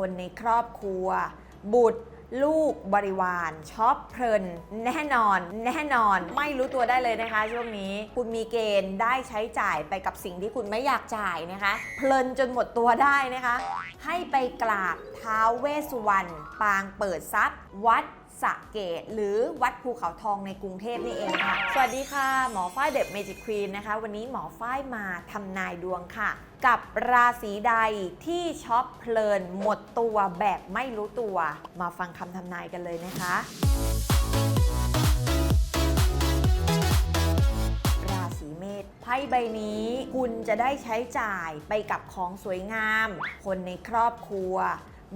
คนในครอบครัว บุตรลูกบริวารช็อปเพลินแน่นอน แน่นอน ไม่รู้ตัวได้เลยนะคะ ช่วงนี้คุณมีเกณฑ์ได้ใช้จ่ายไปกับสิ่งที่คุณไม่อยากจ่ายนะคะ เพลินจนหมดตัวได้นะคะ ให้ไปกราบท้าวเวสสุวรรณปางเปิดทรัพย์ วัดสะเกต หรือวัดภูเขาทองในกรุงเทพนี่เองค่ะ สวัสดีค่ะ หมอฝ้ายเด็บเมจิกควีนนะคะ วันนี้หมอฝ้ายมาทำนายดวงค่ะ กับราศีใดที่ช็อปเพลินหมดตัวแบบไม่รู้ตัว มาฟังคำทำนายกันเลยนะคะ ราศีเมษไพ่ใบนี้คุณจะได้ใช้จ่ายไปกับของสวยงาม คนในครอบครัว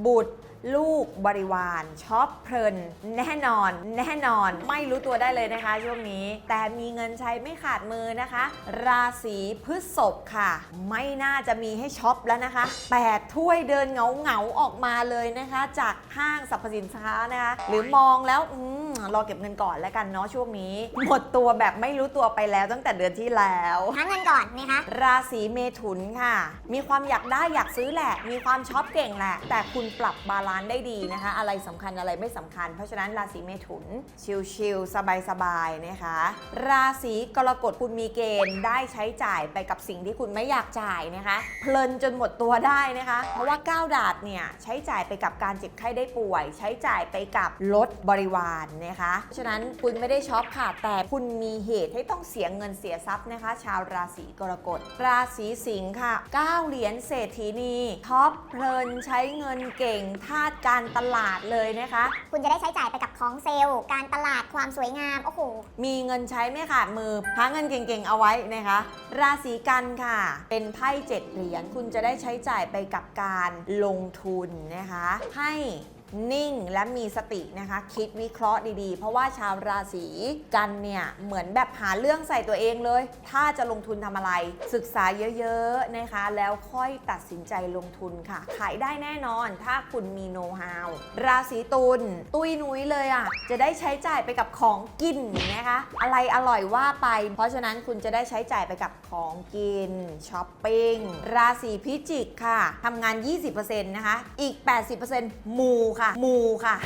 บุตร ลูกบริวารช็อปเพลิน แน่นอน แน่นอน ไม่รู้ตัวได้เลยนะคะ ช่วงนี้ แต่มีเงินใช้ไม่ขาดมือนะคะ ราศีพฤษภค่ะ ไม่น่าจะมีให้ช็อปแล้วนะคะ 8 ถ้วยเดินเหงาเหงาออกมาเลยนะคะ จากห้างสรรพสินค้านะคะ หรือมองแล้วอืม รอเก็บเงินก่อนแล้วกันเนาะช่วงนี้ หมดตัวแบบไม่รู้ตัวไปแล้วตั้งแต่เดือนที่แล้ว หาเงินก่อนนะคะ ราศีเมถุนค่ะ มีความอยากได้อยากซื้อแหละ มีความช็อปเก่งแหละ แต่คุณปรับบาลานซ์ได้ดีนะคะ อะไรสำคัญอะไรไม่สำคัญ เพราะฉะนั้นราศีเมถุน ชิลๆสบายๆนะคะ ราศีกรกฎคุณมีเกณฑ์ได้ใช้จ่ายไปกับสิ่งที่คุณไม่อยากจ่ายนะคะ เพลินจนหมดตัวได้นะคะ เพราะว่าก้าวดาดเนี่ยใช้จ่ายไปกับการเจ็บไข้ได้ป่วย ใช้จ่ายไปกับลดบริวารนะคะเพราะฉะนั้นคุณไม่ได้ช็อปค่ะ แต่คุณมีเหตุให้ต้องเสียเงินเสียทรัพย์นะคะ ชาวราศีกรกฎ ราศีสิงค์ค่ะ9เหรียญเศรษฐีนีท็อปเพลินใช้เงินเก่งทาสการตลาดเลยนะคะ คุณจะได้ใช้จ่ายไปกับของเซลล์ การตลาดความสวยงามโอ้โหมีเงินใช้ไม่ขาดมือหาเงินเก่งๆเอาไว้นะคะ ราศีกันค่ะ เป็นไพ่เจ็ดเหรียญคุณจะได้ใช้จ่ายไปกับการลงทุนนะคะ ให้ นิ่งและมีสตินะคะ คิดวิเคราะห์ดีๆ เพราะว่าชาวราศีกันเนี่ยเหมือนแบบหาเรื่องใส่ตัวเองเลย ถ้าจะลงทุนทำอะไร ศึกษาเยอะๆนะคะ แล้วค่อยตัดสินใจลงทุนค่ะ ขายได้แน่นอนถ้าคุณมีโน้ตฮาวราศีตุลตุยนุ้ยเลยอะ จะได้ใช้จ่ายไปกับของกินนะคะ อะไรอร่อยว่าไป เพราะฉะนั้นคุณจะได้ใช้จ่ายไปกับของกินช้อปปิ้งราศีพิจิกค่ะทำงาน 20%นะคะอีก 80%มูค่ะ มูค่ะ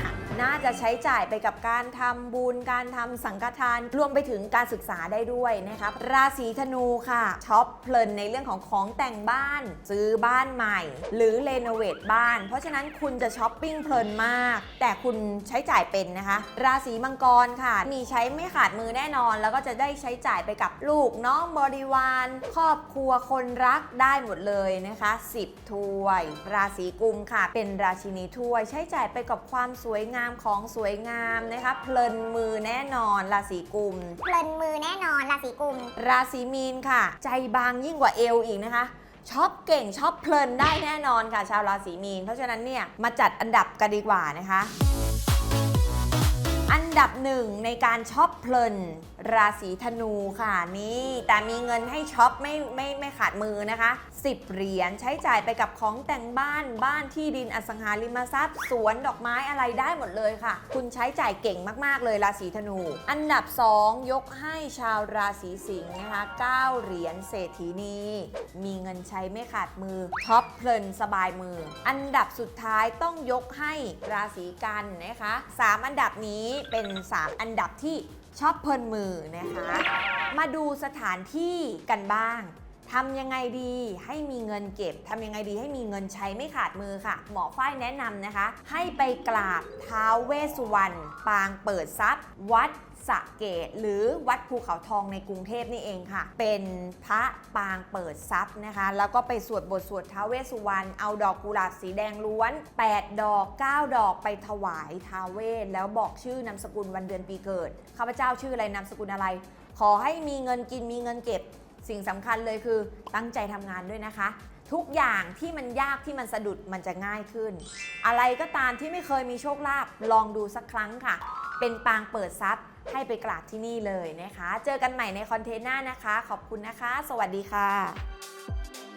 น่าจะใช้จ่ายไปกับการทำบุญ การทำสังฆทาน รวมไปถึงการศึกษาได้ด้วยนะครับราศีธนูค่ะช็อปเพลินในเรื่องของของแต่งบ้าน ซื้อบ้านใหม่ หรือเรโนเวทบ้าน เพราะฉะนั้นคุณจะช้อปปิ้งเพลินมาก แต่คุณใช้จ่ายเป็นนะคะ ราศีมังกรค่ะ มีใช้ไม่ขาดมือแน่นอน แล้วก็จะได้ใช้จ่ายไปกับลูกน้องบริวาร ครอบครัวคนรักได้หมดเลยนะคะ 10 ถ้วย ราศีกุมค่ะ เป็นราชินีถ้วยใช้จ่ายไปกับความสวยงามของสวยงามนะคะเพลินมือแน่นอนราศีกุม เพลินมือแน่นอนราศีกุม ราศีมีนค่ะ ใจบางยิ่งกว่าเอวอีกนะคะช็อปเก่งช็อปเพลินได้แน่นอนค่ะ ชาวราศีมีน เพราะฉะนั้นเนี่ยมาจัดอันดับกันดีกว่านะคะ อันดับหนึ่งในการช็อปเพลินราศีธนูค่ะนี่ แต่มีเงินให้ช็อปไม่ไม่ไม่ขาดมือนะคะ 10 เหรียญใช้จ่ายไปกับของแต่งบ้านบ้านที่ดินอสังหาริมทรัพย์ สวนดอกไม้อะไรได้หมดเลยค่ะ คุณใช้จ่ายเก่งมาก ๆ เลยราศีธนู อันดับ 2 ยกให้ชาวราศีสิงห์นะคะ 9 เหรียญเศรษฐีนีมีเงินใช้ไม่ขาดมือช็อปเพลินสบายมือ อันดับสุดท้ายต้องยกให้ราศีกันนะคะสามอันดับนี้เป็น 3 อันดับที่ชอบเพลินมือนะคะ มาดูสถานที่กันบ้าง ทำยังไงดีให้มีเงินเก็บทำยังไงดีให้มีเงินใช้ไม่ขาดมือค่ะ หมอฝ้ายแนะนำนะคะ ให้ไปกราบท้าวเวสสุวรรณปางเปิดทรัพย์ วัดสะเกตหรือวัดภูเขาทองในกรุงเทพนี่เองค่ะ เป็นพระปางเปิดทรัพย์นะคะ แล้วก็ไปสวดบทสวดท้าวเวสสุวรรณเอาดอกกุหลาบสีแดงล้วน 8 ดอก 9 ดอกไปถวายท้าวเวสแล้วบอกชื่อนามสกุลวันเดือนปีเกิดข้าพเจ้าชื่ออะไรนามสกุลอะไร ขอให้มีเงินกินมีเงินเก็บ สิ่งสำคัญเลยคือตั้งใจทำงานด้วยนะคะ ทุกอย่างที่มันยากที่มันสะดุดมันจะง่ายขึ้น อะไรก็ตามที่ไม่เคยมีโชคลาภลองดูสักครั้งค่ะ เป็นปางเปิดทรัพย์ให้ไปกราบที่นี่เลยนะคะ เจอกันใหม่ในคอนเทนต์หน้านะคะ ขอบคุณนะคะ สวัสดีค่ะ